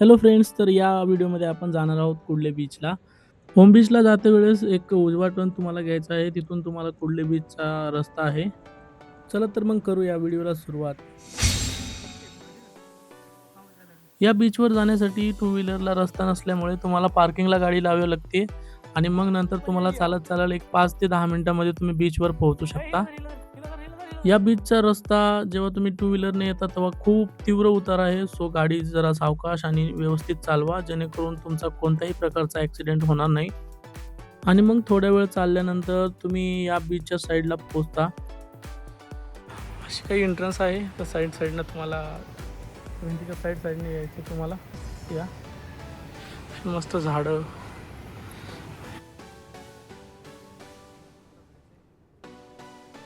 Hello friends तर या व्हिडिओमध्ये आपण जाणार आहोत कुडले बीचला होम बीचला जाते वेळेस एक उजवा टर्न तुम्हाला घ्यायचा आहे. तिथून तुम्हाला कुडले बीचचा रस्ता आहे. चला तर मग करू या व्हिडिओला सुरुवात. या बीचवर जाण्यासाठी टू व्हीलरला रस्ता नसल्यामुळे तुम्हाला पार्किंगला गाडी लावावी लागते. आणि मग नंतर तुम्हाला चालत चालत एक पाच ते दहा मिनटामध्ये तुम्ही बीचवर पोहोचू शकता. या बीचचा रस्ता जेव्हा तुम्ही टू व्हीलरने येता तेव्हा खूप तीव्र उतार आहे. सो गाडी जरा सावकाश आणि व्यवस्थित चालवा जेणेकरून तुमचा कोणत्याही प्रकारचा ॲक्सिडेंट होणार नाही. आणि मग थोड्या वेळ चालल्यानंतर तुम्ही या बीचच्या साईडला पोचता अशी काही एंट्रन्स आहे. तर साईड साईडनं तुम्हाला भिंतीच्या साईड साईडने यायचं तुम्हाला. या. मस्त झाडं.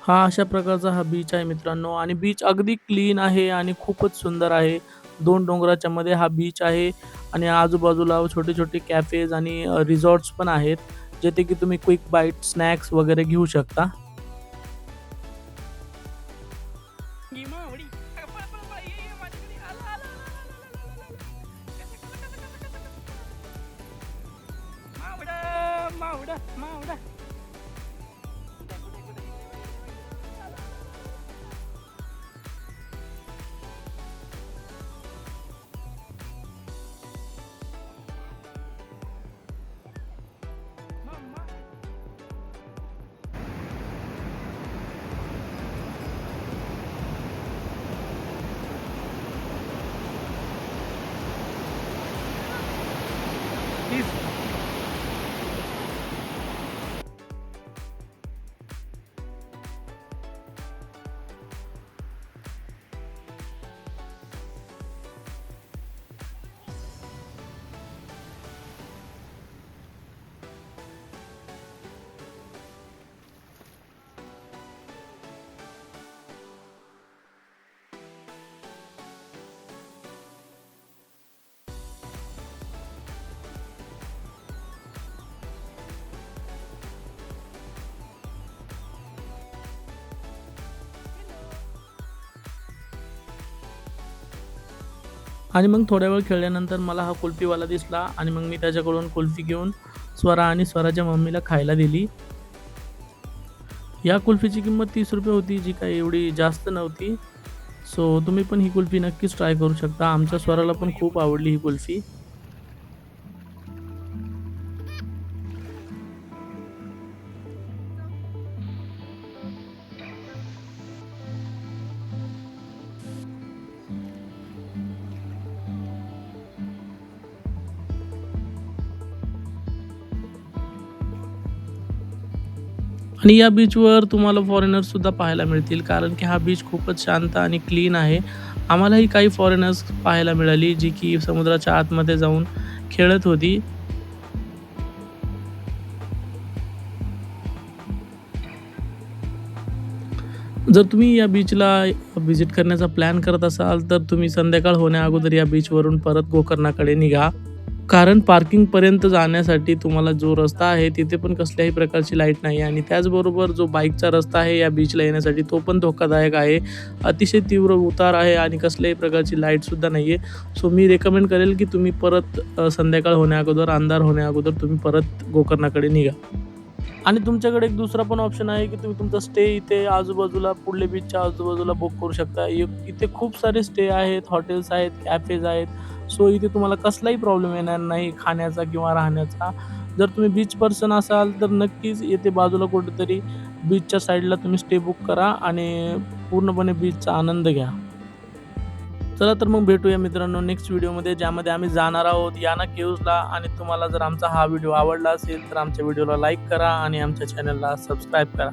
हा अशा प्रकारचा हा बीच आहे मित्रांनो. आणि बीच अगदी क्लीन आहे आणि खूपच सुंदर आहे. दोन डोंगराच्या मध्ये हा बीच आहे आणि आजूबाजूला छोटे छोटे कॅफेज आणि रिसॉर्ट्स पण आहेत. जेथे की तुम्ही क्विक बाईट स्नॅक्स वगैरे घेऊ शकता. मावडा मावडा. please आणि मग थोड्या वेळ खेळल्यानंतर मला हा कुल्फीवाला दिसला आणि मग मी त्याच्याकडून कुल्फी घेऊन स्वरा आणि स्वराच्या मम्मीला खायला दिली. या कुल्फीची किंमत तीस रुपये होती जी काही एवढी जास्त नव्हती. सो तुम्ही पण ही कुल्फी नक्कीच ट्राय करू शकता. आमच्या स्वराला पण खूप आवडली ही कुल्फी. आणि या बीचवर तुम्हाला फॉरेनर्ससुद्धा पाहायला मिळतील कारण की हा बीच खूपच शांत आणि क्लीन आहे. आम्हालाही काही फॉरेनर्स पाहायला मिळाली जी की समुद्राच्या आतमध्ये जाऊन खेळत होती. जर तुम्ही या बीचला व्हिजिट करण्याचा प्लॅन करत असाल तर तुम्ही संध्याकाळ होण्या अगोदर या बीचवरून परत गोकर्णाकडे निघा. कारण पार्किंगपर्यंत जाण्यासाठी तुम्हाला जो रस्ता आहे तिथे पण कसल्याही प्रकारची लाइट नाही आणि त्याचबरोबर जो बाईकचा रस्ता आहे या बीचला येण्यासाठी तो पण धोकादायक आहे. अतिशय तीव्र उतार आहे आणि कसल्याही प्रकारची लाईटसुद्धा नाही आहे सो मी रेकमेंड करेल की तुम्ही परत संध्याकाळ होण्या अगोदर अंधार होण्या अगोदर तुम्ही परत गोकर्णाकडे निघा. आणि तुमच्याकडे एक दुसरा पण ऑप्शन आहे की तुम्ही तुमचा स्टे इथे आजूबाजूला पुढले बीचच्या आजूबाजूला बुक करू शकता. इथे खूप सारे स्टे आहेत हॉटेल्स आहेत कॅफेज आहेत. सो इथे तुम्हाला कसलाही प्रॉब्लेम येणार नाही खाण्याचा किंवा राहण्याचा. जर तुम्ही बीच पर्सन असाल तर नक्कीच येथे बाजूला कुठेतरी बीचच्या साईडला तुम्ही स्टे बुक करा आणि पूर्णपणे बीचचा आनंद घ्या. चला तर मग भेटूया मित्रांनो नेक्स्ट व्हिडिओमध्ये ज्यामध्ये आम्ही जाणार आहोत याना केव्जला आणि तुम्हाला जर आमचा हा व्हिडिओ आवडला असेल तर आमच्या व्हिडिओला लाईक करा आणि आमच्या चॅनलला सबस्क्राईब करा.